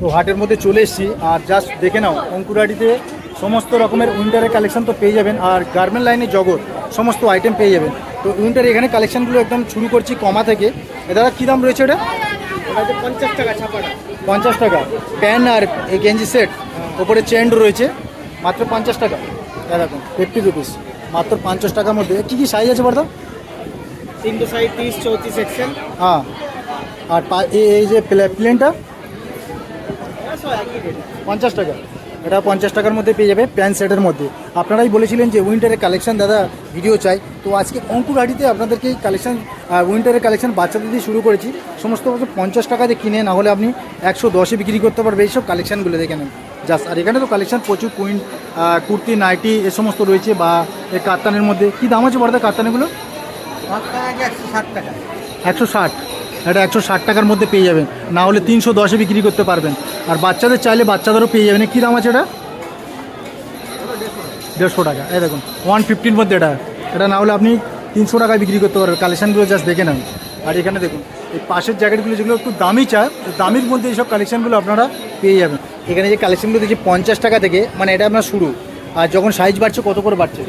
তো হাটের মধ্যে চলে এসেছি। আর জাস্ট দেখে নাও অঙ্কুরাটিতে সমস্ত রকমের উইন্টারের কালেকশন তো পেয়ে যাবেন আর গার্মেন্ট লাইনে জগৎ সমস্ত আইটেম পেয়ে যাবেন। তো উইন্টার এখানে কালেকশনগুলো একদম শুরু করছি কমা থেকে। দাদা কী দাম রয়েছে এটা? পঞ্চাশ টাকা ছাপাটা। পঞ্চাশ টাকা। প্যান আর এই গেঞ্জি সেট ওপরে চেন্ড রয়েছে মাত্র পঞ্চাশ টাকা। দেখুন। ফিফটি রুপিস মাত্র পঞ্চাশ টাকার মধ্যে। কী কী সাইজ আছে বলতো? তিনটে সাইজ তিরিশ চৌত্রিশ এক্সেল হ্যাঁ। আর এই যে প্লে- প্লেনটা পঞ্চাশ টাকা। এটা পঞ্চাশ টাকার মধ্যে পেয়ে যাবে প্যান্ট সেটের মধ্যে। আপনারাই বলেছিলেন যে উইন্টারের কালেকশন দাদা ভিডিও চাই। তো আজকে অঙ্কুর হাটিতে আপনাদেরকে এই কালেকশন উইন্টারের কালেকশন বাচ্চাদের দিয়ে শুরু করেছি। সমস্ত পঞ্চাশ টাকা দিয়ে কিনে না হলে আপনি একশো দশে বিক্রি করতে পারবে এইসব কালেকশানগুলো দেখে নেন। জাস্ট আর এখানে তো কালেকশান প্রচুর কুইন কুর্তি নাইটি এ সমস্ত রয়েছে বা এই কাতানের মধ্যে। কী দাম আছে বড়দা কাতানগুলো একশো ষাট টাকা। একশো ষাট। এটা একশো ষাট টাকার মধ্যে পেয়ে যাবেন। না হলে তিনশো দশে বিক্রি করতে পারবেন। আর বাচ্চাদের চাইলে বাচ্চাদেরও পেয়ে যাবেন। কী দাম আছে এটা? দেড়শো টাকা। এই দেখুন ওয়ান ফিফটির মধ্যে এটা। এটা না হলে আপনি তিনশো টাকায় বিক্রি করতে পারবেন। কালেকশানগুলো জাস্ট দেখে নেন। আর এখানে দেখুন, এই পাশের জ্যাকেটগুলো যেগুলো একটু দামি চায় দামির মধ্যে এইসব কালেকশানগুলো আপনারা পেয়ে যাবেন। এখানে যে কালেকশানগুলো দেখছি, পঞ্চাশ টাকা থেকে মানে এটা আপনার শুরু। আর যখন সাইজ বাড়ছে, কত করে বাড়ছে?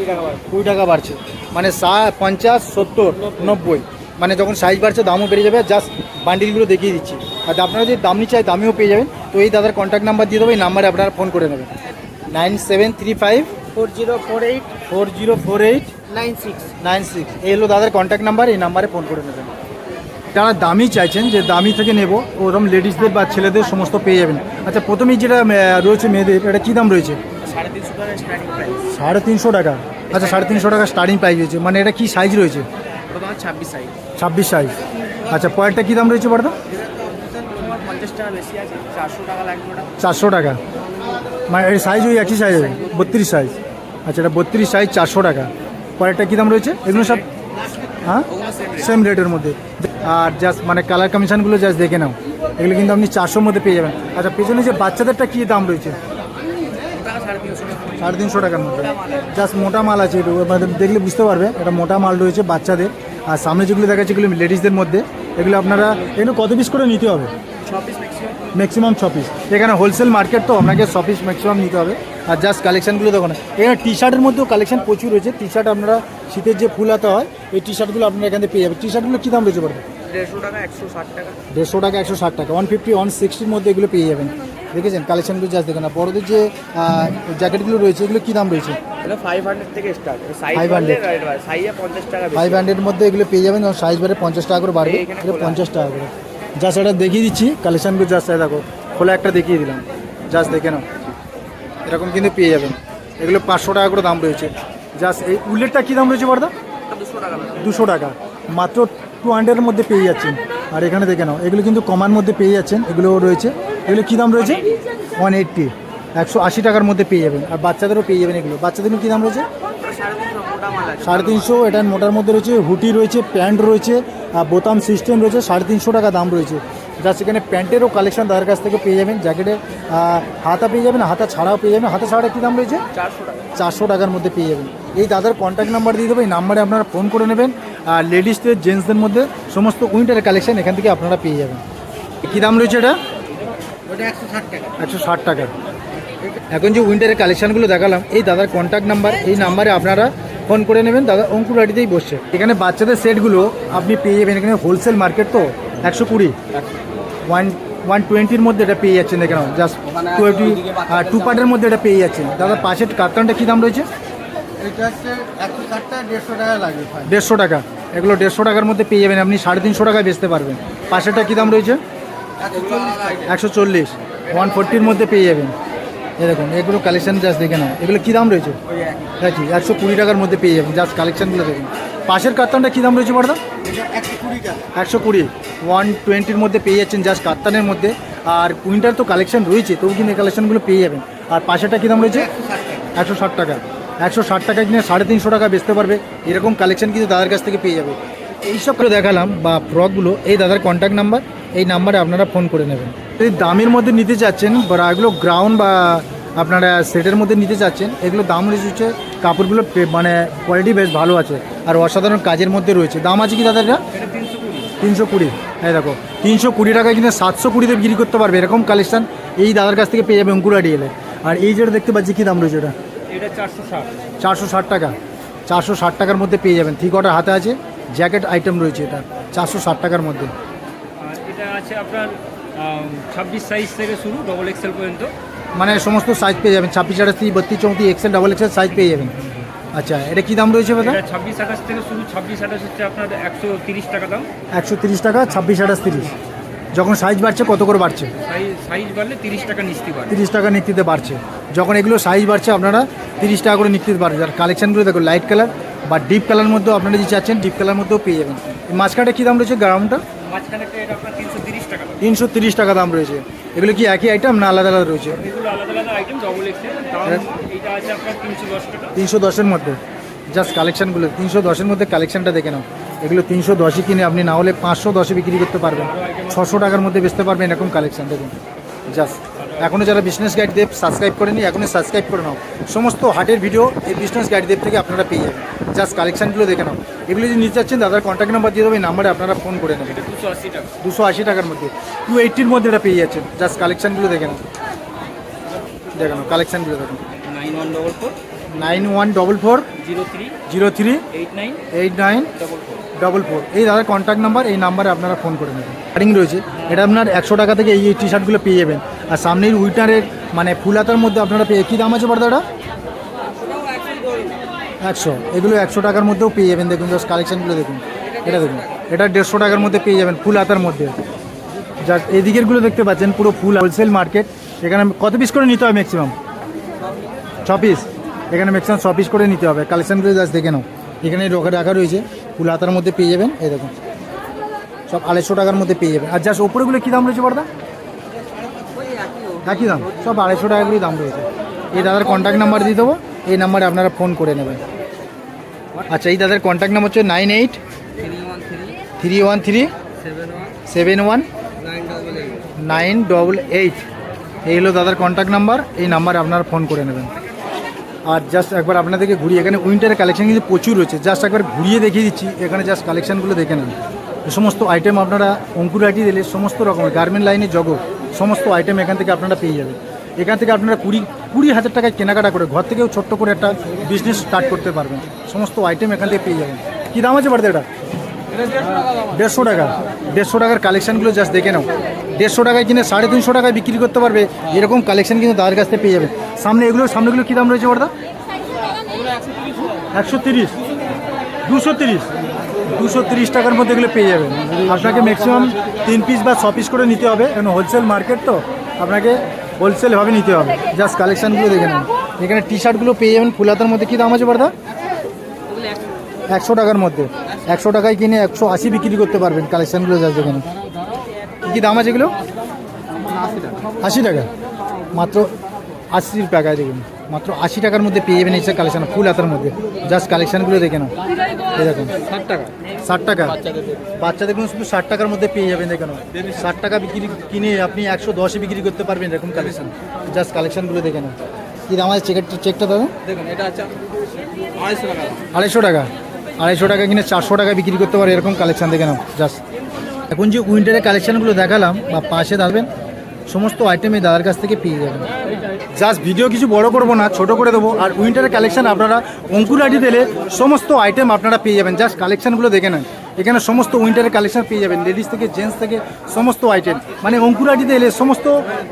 কুড়ি টাকা বাড়ছে। মানে সা, পঞ্চাশ, সত্তর, নব্বই। মানে যখন সাইজ বাড়ছে দামও বেড়ে যাবে জাস্ট বান্ডিলগুলো দেখিয়ে দিচ্ছি। আর আপনারা যদি দাম নিচ্ছে দামিও পেয়ে যাবেন। তো এই দাদার কন্ট্যাক্ট নাম্বার দিয়ে দেবো এই নাম্বারে আপনারা ফোন করে নেবেন। Nine seven three five four zero four eight four zero four eight nine six nine six এই হলো দাদার কন্ট্যাক্ট নাম্বার এই নাম্বারে ফোন করে নেবেন। যারা দামি চাইছেন যে দামি থেকে নেব ওরকম লেডিসদের বা ছেলেদের সমস্ত পেয়ে যাবেন। আচ্ছা প্রথমেই যেটা রয়েছে মেয়েদের এটা কী দাম রয়েছে? সাড়ে তিনশো টাকা সাড়ে তিনশো টাকা। আচ্ছা সাড়ে তিনশো টাকা স্টার্টিং প্রাইস রয়েছে। মানে এটা কি সাইজ রয়েছে? ওটা তোমার ছাব্বিশ সাইজ ছাব্বিশ সাইজ আচ্ছা পয়েন্টটা কী দাম রয়েছে বড়দা? পঞ্চাশ টাকা বেশি আছে চারশো টাকা লাগবে ওটা। চারশো টাকা। মানে এই সাইজ ওই একই সাইজ বত্রিশ সাইজ আচ্ছা এটা বত্রিশ সাইজ চারশো টাকা। পরেরটা কী দাম রয়েছে? এগুলো সব হ্যাঁ? সেম রেটের মধ্যে। আর জাস্ট মানে কালার কমিশনগুলো জাস্ট দেখে নাও। এগুলো কিন্তু আপনি চারশোর মধ্যে পেয়ে যাবেন। আচ্ছা পেছনে যে বাচ্চাদেরটা কী দাম রয়েছে? সাড়ে তিনশো টাকার মধ্যে। জাস্ট মোটা মাল আছে মানে দেখলে বুঝতে পারবে। এটা মোটা মাল রয়েছে বাচ্চাদের। আর সামনে যেগুলো দেখাচ্ছে এগুলো লেডিসদের মধ্যে এগুলো আপনারা এগুলো কত পিস করে নিতে হবে? ম্যাক্সিমাম ছ পিস এখানে হোলসেল মার্কেট তো আপনাকে ছ পিস ম্যাক্সিমাম নিতে হবে। আর জাস্ট কালেকশনগুলো দেখো না এখানে টি শার্টের মধ্যেও কালেকশন প্রচুর রয়েছে। টি শার্ট আপনারা শীতের যে ফুল হাতা হয় এই টি শার্টগুলো আপনারা এখানে পেয়ে যাবেন। টি শার্টগুলো কী দাম রয়েছে পড়বে? দেড়শো টাকা একশো ষাট টাকা। দেড়শো টাকা একশো ষাট টাকা। ওয়ান ফিফটি ওয়ান সিক্সটির মধ্যে এগুলো পেয়ে যাবেন। দেখেছেন? কালেকশনগুলো জাস্ট দেখেন। না বড়দের যে জ্যাকেটগুলো রয়েছে এগুলো কী দাম রয়েছে? এটা ফাইভ হান্ড্রেড থেকে স্টার্ট সাইজ 500 বাড়লে রেট বাড়ে সাইজে পঞ্চাশ টাকা ফাইভ হান্ড্রেডের মধ্যে এগুলো পেয়ে যাবেন সাইজ বাড়ে পঞ্চাশ টাকা করে বাড়বে। এটা পঞ্চাশ টাকা করে। জাস্ট এটা দেখিয়ে দিচ্ছি কালেকশনগুলো জাস্ট দেখো খোলা একটা দেখিয়ে দিলাম। জাস্ট দেখে নাও। এরকম কিন্তু পেয়ে যাবেন। এগুলো পাঁচশো টাকা করে দাম রয়েছে। জাস্ট এই উলেটটা কী দাম রয়েছে টাকা দুশো টাকা। মাত্র টু হান্ড্রেডের মধ্যে পেয়ে যাচ্ছেন। আর এখানে দেখে নাও এগুলো কিন্তু কমার মধ্যে পেয়ে যাচ্ছেন। এগুলো রয়েছে। এগুলো কী দাম রয়েছে? ওয়ান এইট্টি একশো আশি টাকার মধ্যে পেয়ে যাবেন। আর বাচ্চাদেরও পেয়ে যাবেন এগুলো। বাচ্চাদেরও কী দাম রয়েছে? সাড়ে তিনশো মোটা মাল আছে সাড়ে তিনশো এটা মোটার মধ্যে রয়েছে। হুটি রয়েছে প্যান্ট রয়েছে আর বোতাম সিস্টেম রয়েছে সাড়ে তিনশো টাকা দাম রয়েছে। যা সেখানে প্যান্টেরও কালেকশন তাদের কাছ থেকে পেয়ে যাবেন। জ্যাকেটে হাতা পেয়ে যাবেন হাতা ছাড়াও পেয়ে যাবেন। হাতা ছাড়া কী দাম রয়েছে? চারশো টাকা। চারশো টাকার মধ্যে পেয়ে যাবেন। এই দাদার কন্ট্যাক্ট নাম্বার দিয়ে দেবো। এই নাম্বারে আপনারা ফোন করে নেবেন। আর লেডিসদের জেন্টসদের মধ্যে সমস্ত উইন্টারের কালেকশন এখান থেকে আপনারা পেয়ে যাবেন। কী দাম রয়েছে এটা? ওটা একশো ষাট টাকা। একশো ষাট টাকা। এখন যে উইন্টারের কালেকশনগুলো দেখালাম এই দাদার কন্ট্যাক্ট নাম্বার এই নাম্বারে আপনারা ফোন করে নেবেন। দাদা অঙ্কুর বাড়িতেই বসছে। এখানে বাচ্চাদের সেটগুলো আপনি পেয়ে যাবেন এখানে হোলসেল মার্কেট তো একশো কুড়ি। ওয়ান ওয়ান টোয়েন্টির মধ্যে এটা পেয়ে যাচ্ছেন এখানে। জাস্ট টোয়েন্টি টু পার্টের মধ্যে এটা পেয়ে যাচ্ছেন। দাদা পাশের কাতানটা কী দাম রয়েছে? দেড়শো টাকা। এগুলো দেড়শো টাকার মধ্যে পেয়ে যাবেন। আপনি সাড়ে তিনশো টাকায় বেচতে পারবেন। পাশেরটা কী দাম রয়েছে? একশো চল্লিশ। ওয়ান ফোরটির মধ্যে পেয়ে যাবেন। এরকম এগুলো কালেকশন জাস্ট দেখে নাও। এগুলো কী দাম রয়েছে? একই, একশো কুড়ি টাকার মধ্যে পেয়ে যাবেন জাস্ট কালেকশনগুলো দেখুন পাশের কাত্তানটা কী দাম রয়েছে, বড়দা? একশো কুড়ি। ওয়ান টোয়েন্টির মধ্যে পেয়ে যাচ্ছেন জাস্ট কাত্তানের মধ্যে। আর কুইন্টার তো কালেকশন রয়েছে, তবু কিন্তু এই কালেকশনগুলো পেয়ে যাবেন। আর পাশেরটা কী দাম রয়েছে? একশো ষাট টাকা। একশো ষাট টাকা কিনে সাড়ে তিনশো টাকা বেচতে পারবে। এরকম কালেকশন কিন্তু দাদার কাছ থেকে পেয়ে যাবে। এইসব করে দেখালাম বা ফ্রকগুলো এই দাদার কন্ট্যাক্ট নাম্বার এই নাম্বারে আপনারা ফোন করে নেবেন। যদি দামের মধ্যে নিতে চাচ্ছেন বা এগুলো গ্রাউন্ড বা আপনারা সেটের মধ্যে নিতে চাচ্ছেন এগুলো দাম রয়েছে হচ্ছে কাপড়গুলো পে- মানে কোয়ালিটি বেশ ভালো আছে আর অসাধারণ কাজের মধ্যে রয়েছে। দাম আছে কি দাদা এটা তিনশো কুড়ি। এই দেখো তিনশো কুড়ি টাকায় কিনে সাতশো কুড়িতে বিক্রি করতে পারবে এরকম কালেকশান এই দাদার কাছ থেকে পেয়ে যাবে অঙ্কুরাটি এলে। আর এই যেটা দেখতে পাচ্ছি কী দাম রয়েছে এটা এটা চারশো ষাট। চারশো ষাট টাকা। চারশো ষাট টাকার মধ্যে পেয়ে যাবেন। থ্রি কোয়ার্টার হাতে আছে জ্যাকেট আইটেম রয়েছে এটা। চারশো ষাট টাকার মধ্যে। আছে আপনার ছাব্বিশ সাইজ থেকে শুরু ডবল এক্সেল পর্যন্ত। মানে সমস্ত সাইজ পেয়ে যাবেন। ছাব্বিশ আঠাশ তিরিশ বত্রিশ চৌত্রিশ এক্সেল ডবল এক্সেল সাইজ পেয়ে যাবেন। আচ্ছা এটা কী দাম রয়েছে দাদা? ছাব্বিশ আঠাশ থেকে শুরু ছাব্বিশ আঠাশ হচ্ছে আপনার একশো তিরিশ টাকা দাম। একশো তিরিশ টাকা ছাব্বিশ আঠাশ তিরিশ। যখন সাইজ বাড়ছে কত করে বাড়ছে? সাইজ বাড়লে তিরিশ টাকা নিস্তি বাড়ে তিরিশ টাকা নিক্তিতে বাড়ছে। যখন এগুলো সাইজ বাড়ছে আপনারা তিরিশ টাকা করে নিক্তিতে বাড়ছে আর কালেকশানগুলো দেখো লাইট কালার বা ডিপ কালার মধ্যেও আপনারা যদি চাচ্ছেন ডিপ কালার মধ্যেও পেয়ে যাবেন। মাঝখানটা কী দাম রয়েছে? গ্রাউন্ডটা তিনশো তিরিশ টাকা দাম। রয়েছে। এগুলো কি একই আইটেম না আলাদা আলাদা রয়েছে? আপনার তিনশো দশের মধ্যে। জাস্ট কালেকশানগুলো তিনশো দশের মধ্যে কালেকশানটা দেখে নাও। এগুলো তিনশো দশই কিনে আপনি না হলে পাঁচশো দশে বিক্রি করতে পারবেন। ছশো টাকার মধ্যে বেচতে পারবেন এরকম কালেকশান দেখুন। জাস্ট। এখনও যারা বিজনেস গাইড দেব সাবস্ক্রাইব করেনি, এখনই সাবস্ক্রাইব করে নাও। সমস্ত হাটের ভিডিও এই বিজনেস গাইড দেব থেকে আপনারা পেয়ে যাবেন। জাস্ট কালেকশানগুলো দেখে নাও। এগুলো যদি নিতে চাচ্ছেন, দাদার কন্ট্যাক্ট নাম্বার দিয়ে দেবো, এই নাম্বারে আপনারা ফোন করে নেবেন। দুশো আশি টাকার মধ্যে। টু এইটির মধ্যে এটা পেয়ে যাচ্ছেন। জাস্ট কালেকশানগুলো দেখে নাও। দেখে নাও কালেকশানগুলো দেখুন nine one double four nine one double four zero three zero three eight nine eight nine double four. Double four এই দাদার কন্ট্যাক্ট নাম্বার এই নাম্বারে আপনারা ফোন করে নেবেন। কাটিং রয়েছে। এটা আপনার একশো টাকা থেকে এই টি শার্টগুলো পেয়ে যাবেন। আর সামনের উইটারের মানে ফুলাতার মধ্যে আপনারা পেয়ে কী দাম আছে দাদা? একশো। এগুলো একশো টাকার মধ্যেও পেয়ে যাবেন। দেখুন জাস্ট কালেকশানগুলো দেখুন। এটা দেখুন। এটা দেড়শো টাকার মধ্যে পেয়ে যাবেন ফুল হাতার মধ্যে। যা এদিকেরগুলো দেখতে পাচ্ছেন পুরো ফুল হোলসেল মার্কেট এখানে কত পিস করে নিতে হবে ম্যাক্সিমাম ছ পিস এখানে ম্যাক্সিমাম ছ পিস করে নিতে হবে। কালেকশানগুলো জাস্ট দেখে নাও। এখানে রোখা রাখা রয়েছে। ফুল হাতার মধ্যে পেয়ে যাবেন। এই দেখুন। সব আড়াইশো টাকার মধ্যে পেয়ে যাবেন। আর জাস্ট ওপরেগুলো কী দাম রয়েছে বড়দা? একই দাম। সব আড়াইশো টাকা করেই দাম রয়েছে। এই দাদার কন্ট্যাক্ট নাম্বার দিয়ে দেবো। এই নাম্বারে আপনারা ফোন করে নেবেন। আচ্ছা এই দাদার কন্ট্যাক্ট নাম্বার হচ্ছে nine eight three one three seven one nine double eight এই হলো দাদার কন্ট্যাক্ট নাম্বার এই নাম্বারে আপনারা ফোন করে নেবেন। আর জাস্ট একবার আপনাদেরকে ঘুরিয়ে, এখানে উইন্টারের কালেকশান কিন্তু প্রচুর রয়েছে। জাস্ট একবার ঘুরিয়ে দেখিয়ে দিচ্ছি, এখানে জাস্ট কালেকশানগুলো দেখে নেন। সমস্ত আইটেম আপনারা অঙ্কুর আইটি দিলে সমস্ত রকমের গার্মেন্ট লাইনে জগৎ, সমস্ত আইটেম এখান থেকে আপনারা পেয়ে যাবেন। এখান থেকে আপনারা কুড়ি কুড়ি হাজার টাকায় কেনাকাটা করে, ঘর থেকেও ছোট্ট করে একটা বিজনেস স্টার্ট করতে পারবেন। সমস্ত আইটেম এখান থেকে পেয়ে যাবেন। কী দাম আছে বাড়িতে এটা দেড়শো টাকা। দেড়শো টাকার কালেকশানগুলো জাস্ট দেখে নাও। দেড়শো টাকায় কিনে সাড়ে তিনশো টাকায় বিক্রি করতে পারবে, এরকম কালেকশান কিন্তু তাদের কাছ থেকে পেয়ে যাবে। সামনে এগুলো, সামনেগুলো কী দাম রয়েছে ওটা একশো তিরিশ। দুশো তিরিশ। দুশো তিরিশ টাকার মধ্যে এগুলো পেয়ে যাবেন আপনাকে ম্যাক্সিমাম তিন পিস বা ছ পিস করে নিতে হবে। কারণ হোলসেল মার্কেট তো, আপনাকে হোলসেলভাবে নিতে হবে। জাস্ট কালেকশানগুলো দেখে নেন এখানে টি শার্টগুলো পেয়ে যাবেন। ফুলাতার মধ্যে কী দাম আছে বড়দা? একশো টাকার মধ্যে। একশো টাকায় কিনে একশো আশি বিক্রি করতে পারবেন কালেকশানগুলো যা যেখানে। কী কী দাম আছে এগুলো? আশি টাকা। মাত্র আশি টাকায় দেখুন। মাত্র আশি টাকার মধ্যে পেয়ে যাবেন এইসব কালেকশান ফুল হাতার মধ্যে। জাস্ট কালেকশানগুলো দেখে এই দেখুন। ষাট টাকা। ষাট টাকা। বাচ্চাদের কোনো শুধু ষাট টাকার মধ্যে পেয়ে যাবেন দেখে নাও। ষাট। টাকা বিক্রি কিনে আপনি একশো দশে বিক্রি করতে পারবেন এরকম কালেকশান জাস্ট কালেকশানগুলো দেখে নাও। কী দাম আছে চেকের চেকটা দাদা? দেখুন এটা আছে আড়াইশো টাকা। আড়াইশো টাকা। আড়াইশো টাকা কিনে চারশো টাকা বিক্রি করতে পারে এরকম কালেকশান দেখে নাও জাস্ট এখন যে উইন্টারের কালেকশানগুলো দেখালাম, বা পাশে দাঁড়বেন, সমস্ত আইটেম এই দাদার কাছ থেকে পেয়ে যাবেন। জাস্ট ভিডিও কিছু বড় করব না, ছোট করে দেবো, আর উইন্টারের কালেকশান আপনারা অঙ্কুর আইডি দিলে সমস্ত আইটেম আপনারা পেয়ে যাবেন জাস্ট কালেকশানগুলো দেখে নেন। এখানে সমস্ত উইন্টারের কালেকশন পেয়ে যাবেন। লেডিস থেকে জেন্টস থেকে সমস্ত আইটেম মানে অঙ্কুর আইডিতে এলে সমস্ত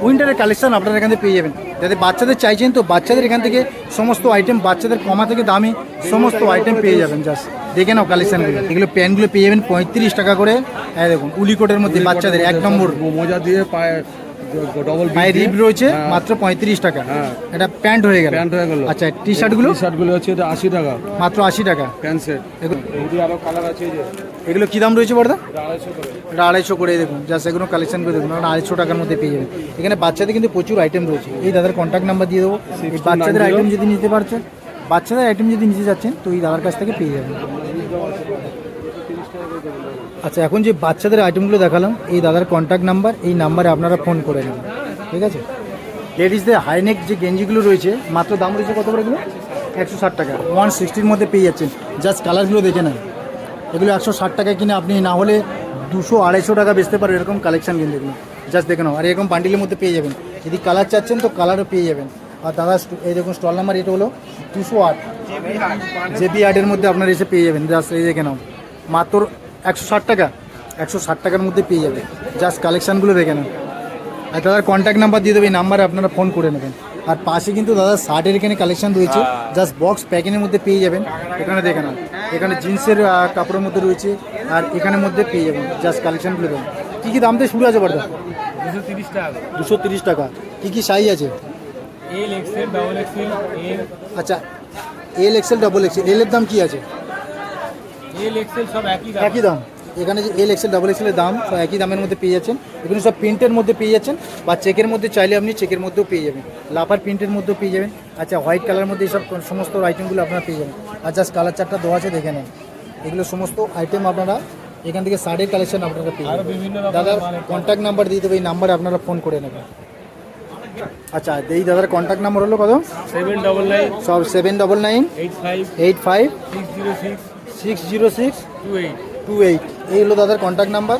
উইন্টারের কালেকশন আপনারা এখান থেকে পেয়ে যাবেন। যাতে বাচ্চাদের চাইছেন তো বাচ্চাদের এখান থেকে সমস্ত আইটেম বাচ্চাদের কমা থেকে দামি সমস্ত আইটেম পেয়ে যাবেন জাস্ট দেখে নাও কালেকশনগুলো এগুলো প্যান্টগুলো পেয়ে যাবেন পঁয়ত্রিশ টাকা করে। হ্যাঁ দেখুন উলিকোটের মধ্যে বাচ্চাদের এক নম্বর। মোজা দিয়ে পায়ে ডবল পায়ে রিব রয়েছে মাত্র পঁয়ত্রিশ টাকা। হ্যাঁ। এটা প্যান্ট হয়ে গেল। প্যান্ট হয়ে গেল। আচ্ছা টি শার্টগুলো শার্টগুলো হচ্ছে এটা আশি টাকা। মাত্র আশি টাকা। প্যান্ট সেট এগুলো- যে। কী দাম রয়েছে বড়দা? এটা আড়াইশো করে। দেখুন জাস্ট এগুলো কালেকশন করে দেখুন আড়াইশো টাকার মধ্যে পেয়ে যাবেন। এখানে বাচ্চাদের কিন্তু প্রচুর আইটেম রয়েছে। এই দাদার কন্ট্যাক্ট নাম্বার দিয়ে দেবো। বাচ্চাদের আইটেম যদি নিতে পারছেন বাচ্চাদের আইটেম যদি নিতে চাচ্ছেন তো এই দাদার কাছ থেকে পেয়ে যাবেন। আচ্ছা এখন যে বাচ্চাদের আইটেমগুলো দেখালাম এই দাদার কন্ট্যাক্ট নাম্বার এই নাম্বারে আপনারা ফোন করে নেবেন। ঠিক আছে? লেডিসদের হাইনেক যে গেঞ্জিগুলো রয়েছে মাত্র দাম রয়েছে কত করে এগুলো? একশো ষাট টাকা। ওয়ান সিক্সটির মধ্যে পেয়ে যাচ্ছেন। জাস্ট কালারগুলো দেখে নেন। এগুলো একশো ষাট টাকায় কিনে আপনি না হলে দুশো আড়াইশো টাকা বেচতে পারেন এরকম কালেকশান কিন্তু এগুলো। জাস্ট দেখে নাও। আর এরকম বান্ডিলের মধ্যে পেয়ে যাবেন। যদি কালার চাচ্ছেন তো কালারও পেয়ে যাবেন। আর দাদা, এই দেখুন স্টল নাম্বার এটা হলো দুশো আট। জেবি আটের মধ্যে আপনারা এসে পেয়ে যাবেন। জাস্ট এই দেখে নাও। মাত্র একশো ষাট টাকা। একশো ষাট টাকার মধ্যে পেয়ে যাবে জাস্ট কালেকশানগুলো দেখে নাও। আর দাদার কন্ট্যাক্ট নাম্বার দিয়ে দেবে, এই নাম্বারে আপনারা ফোন করে নেবেন। আর পাশে কিন্তু দাদা শার্টের এখানে কালেকশন রয়েছে। জাস্ট বক্স প্যাকিংয়ের মধ্যে পেয়ে যাবেন। এখানে দেখে নাও। এখানে জিন্সের কাপড়ের মধ্যে রয়েছে। আর এখানের মধ্যে পেয়ে যাবেন। জাস্ট কালেকশনগুলো দেখুন কী কী দাম থেকে শুরু আছে বারদা দুশো তিরিশ টাকা। দুশো তিরিশ টাকা। কী কী সাইজ আছে? এল এক্সেল ডাবল এক্সেল আচ্ছা L XL double XL L এর দাম কী আছে? এল এক্সেল সব একই দাম। একই দাম। এখানে যে এল এক্সেল ডাবল এক্সেলের দাম একই দামের মধ্যে পেয়ে যাচ্ছেন। এগুলো সব প্রিন্টের মধ্যে পেয়ে যাচ্ছেন বা চেকের মধ্যে চাইলে আপনি চেকের মধ্যেও পেয়ে যাবেন। লাফার প্রিন্টের মধ্যেও পেয়ে যাবেন। আচ্ছা হোয়াইট কালারের মধ্যে এইসব সমস্ত আইটেমগুলো আপনারা পেয়ে যাবেন। আর জাস্ট কালার চারটা দেওয়া আছে দেখে নেন। এগুলো সমস্ত আইটেম আপনারা এখান থেকে শাড়ির কালেকশন আপনারা পেয়ে যাবেন। দাদার কন্ট্যাক্ট নাম্বার দিয়ে দেবে এই নাম্বারে আপনারা ফোন করে নেবেন। আচ্ছা এই দাদার কন্ট্যাক্ট নাম্বার হলো কত? সেভেন ডবল নাইন সব seven double nine eight five eight five six zero six six zero six two eight two eight এই হলো তাদের কন্ট্যাক্ট নাম্বার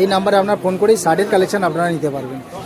এই নাম্বারে আপনার ফোন করেই শার্টের কালেকশন আপনারা নিতে পারবেন।